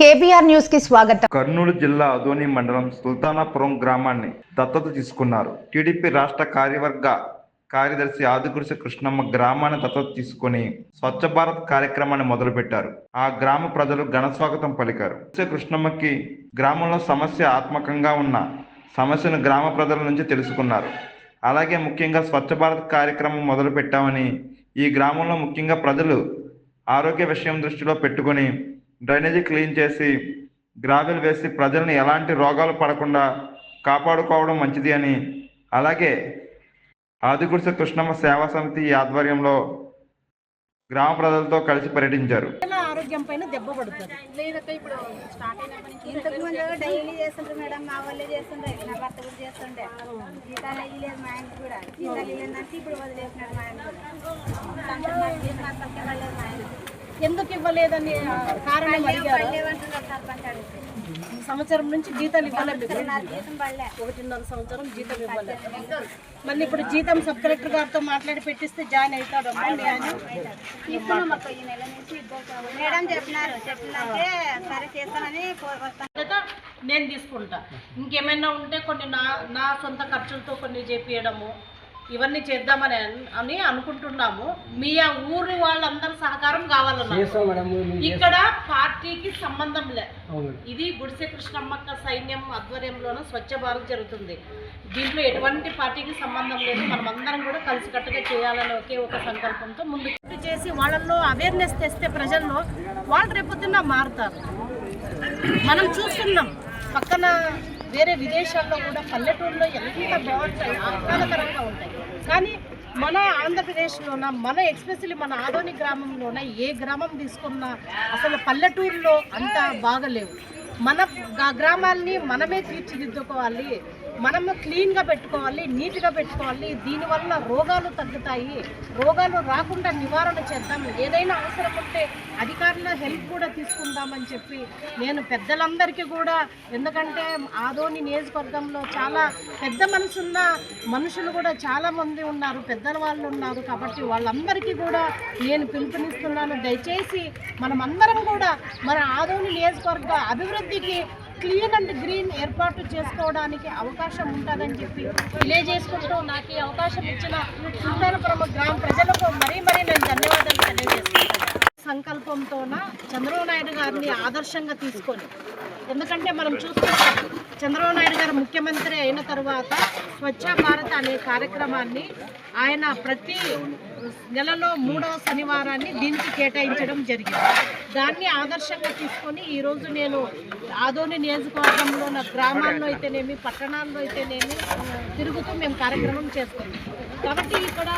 KBR న్యూస్కి స్వాగతం. కర్నూలు జిల్లా అదోని మండలం సుల్తానాపురం గ్రామాన్ని దత్తత తీసుకున్నారు. టీడీపీ రాష్ట్ర కార్యవర్గ కార్యదర్శి ఆదిగురుస కృష్ణమ్మ గ్రామాన్ని దత్తత తీసుకొని స్వచ్ఛ భారత్ కార్యక్రమాన్ని మొదలుపెట్టారు. ఆ గ్రామ ప్రజలు ఘన స్వాగతం పలికారు. కృష్ణమ్మకి గ్రామంలో సమస్య ఆత్మకంగా ఉన్న సమస్యను గ్రామ ప్రజల నుంచి తెలుసుకున్నారు. అలాగే ముఖ్యంగా స్వచ్ఛ భారత్ కార్యక్రమం మొదలుపెట్టామని ఈ గ్రామంలో ముఖ్యంగా ప్రజలు ఆరోగ్య విషయం దృష్టిలో పెట్టుకొని డ్రైనేజీ క్లీన్ చేసి గ్రావెల్ వేసి ప్రజల్ని ఎలాంటి రోగాలు పడకుండా కాపాడుకోవడం మంచిది అని. అలాగే ఆదిగుడిసె కృష్ణమ్మ సేవా సమితి ఆధ్వర్యంలో గ్రామ ప్రజలతో కలిసి పర్యటించారు. ఆరోగ్యం పైన దెబ్బ పడుతుంది. ఇంతకు ముందు డైలీ చేస్తుండ్రు మేడం మా వాళ్ళే చేస్తుండే నా భర్త కూడా చేస్తుండే జీతాలు మా ఆయన కూడా. జీతాలు ఇప్పుడు వదిలేసినాడు మా ఆయన కూడా. ఎందుకు ఇవ్వలేదని కారణం అడిగారు? సంవత్సరం నుంచి జీతాలు ఇవ్వలేదు. ఒకటిన్నర సంవత్సరం జీతం ఇవ్వలేదు. మళ్ళీ ఇప్పుడు జీతం సబ్ కలెక్టర్ గారితో మాట్లాడి పెట్టిస్తే జాయిన్ అవుతాడు నేను తీసుకుంటా. ఇంకేమైనా ఉంటే కొన్ని నా నా సొంత ఖర్చులతో కొన్ని చేపియడము. ఇవన్నీ చేద్దామని అన్- అని అనుకుంటున్నాము. మీ ఆ ఊరి వాళ్ళందరి సహకారం కావాలన్నా ఇక్కడ పార్టీకి సంబంధం లే. ఇది గుడిసె కృష్ణమ్మక్క సైన్యం ఆధ్వర్యంలోనూ స్వచ్ఛ భారత్ జరుగుతుంది. దీంట్లో ఎటువంటి పార్టీకి సంబంధం లేదు. మనం అందరం కూడా కలిసికట్టుగా చేయాలని ఒకే ఒక సంకల్పంతో ముందుకు చేసి వాళ్ళల్లో అవేర్నెస్ తెస్తే ప్రజల్లో వాళ్ళు రేపొద్దున మారుతారు. మనం చూస్తున్నాం. పక్కన వేరే విదేశాల్లో కూడా పల్లెటూరులో ఎంత బాగుంటాయి ఆహ్లాదకరంగా ఉంటాయి. కానీ మన ఆంధ్రప్రదేశ్లోన మన ఎక్స్పెషలీ మన ఆదోని గ్రామంలోన ఏ గ్రామం తీసుకున్నా అసలు పల్లెటూరులో అంత బాగలేవు. మన గ్రామాల్ని మనమే తీర్చిదిద్దుకోవాలి. మనము క్లీన్గా పెట్టుకోవాలి నీట్గా పెట్టుకోవాలి. దీనివల్ల రోగాలు తగ్గుతాయి. రోగాలు రాకుండా నివారణ చేద్దాం. ఏదైనా అవసరం ఉంటే అధికారుల హెల్ప్ కూడా తీసుకుందామని చెప్పి నేను పెద్దలందరికీ కూడా ఎందుకంటే ఆదోని నియోజకవర్గంలో చాలా పెద్ద మనసున్న మనుషులు కూడా చాలామంది ఉన్నారు పెద్దల వాళ్ళు ఉన్నారు కాబట్టి వాళ్ళందరికీ కూడా నేను పిలుపునిస్తున్నాను. దయచేసి మనమందరం కూడా మన ఆదోని నియోజకవర్గ అభివృద్ధికి క్లీన్ అండ్ గ్రీన్ ఏర్పాటు చేసుకోవడానికి అవకాశం ఉంటుందని చెప్పి తెలియజేసుకుంటూ నాకు ఈ అవకాశం ఇచ్చిన సుల్తానపురం గ్రామ ప్రజలకు మరీ మరీ నేను ధన్యవాదాలు తెలియజేసుకుంటాను సంకల్పంతోన చంద్రబాబు నాయుడు గారిని ఆదర్శంగా తీసుకొని ఎందుకంటే మనం చూస్తున్నాం చంద్రబాబు నాయుడు గారు ముఖ్యమంత్రి అయిన తర్వాత స్వచ్ఛ భారత్ అనే కార్యక్రమాన్ని ఆయన ప్రతి నెలలో మూడవ శనివారాన్ని దీనికి కేటాయించడం జరిగింది. దాన్ని ఆదర్శంగా తీసుకొని ఈరోజు నేను ఆదోని నియోజకవర్గంలో నా గ్రామాల్లో అయితేనేమి పట్టణాల్లో అయితేనేమి తిరుగుతూ మేము కార్యక్రమం చేస్తున్నాం కాబట్టి ఇక్కడ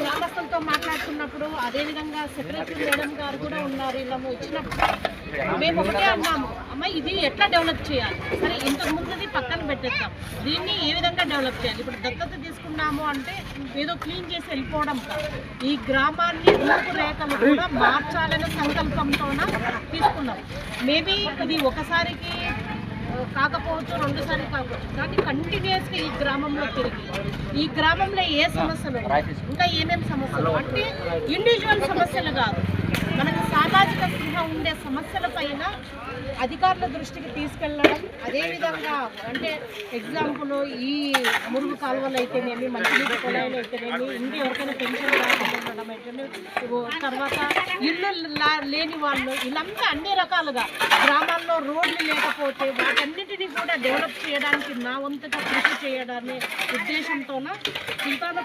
గ్రామస్తులతో మాట్లాడుతున్నప్పుడు అదేవిధంగా సెక్రటరీ మేడం గారు కూడా ఉన్నారు ఇలా వచ్చినప్పుడు మేము ఒకటే అన్నాము అమ్మ ఇది ఎట్లా డెవలప్ చేయాలి? సరే ఇంతకు ముందుది పక్కన పెట్టేద్దాం. దీన్ని ఏ విధంగా డెవలప్ చేయాలి? ఇప్పుడు దత్తత తీసుకున్నాము అంటే ఏదో క్లీన్ చేసి వెళ్ళిపోవడం కాదు. ఈ గ్రామాన్ని రూపురేఖలు కూడా మార్చాలనే సంకల్పంతోన తీసుకున్నాం. మేబీ ఇది ఒకసారికి కాకపోవచ్చు రెండుసారి కాకపోవచ్చు. కానీ కంటిన్యూస్గా ఈ గ్రామంలో తిరిగి ఈ గ్రామంలో ఏ సమస్యలు ఇంకా ఏమేమి సమస్యలు? అంటే ఇండివిజువల్ సమస్యలు కాదు. మనకు సామాజిక స్పృహ ఉండే సమస్యల పైన అధికారుల దృష్టికి తీసుకెళ్ళడం అదేవిధంగా అంటే ఎగ్జాంపుల్ ఈ మురుగు కాలువలు అయితేనేమి మంచినీటి కుళాయిలు అయితేనేమి ఇంటి ఎవరికైనా పెన్షన్ రాకపోవడం తర్వాత ఇల్లు లేని వాళ్ళు ఇలాంతా అన్ని రకాలుగా గ్రామాల్లో రోడ్లు లేకపోతే వాటన్నిటినీ కూడా డెవలప్ చేయడానికి నా వంతుగా కృషి చేయడాన్ని ఉద్దేశంతోన చింతాన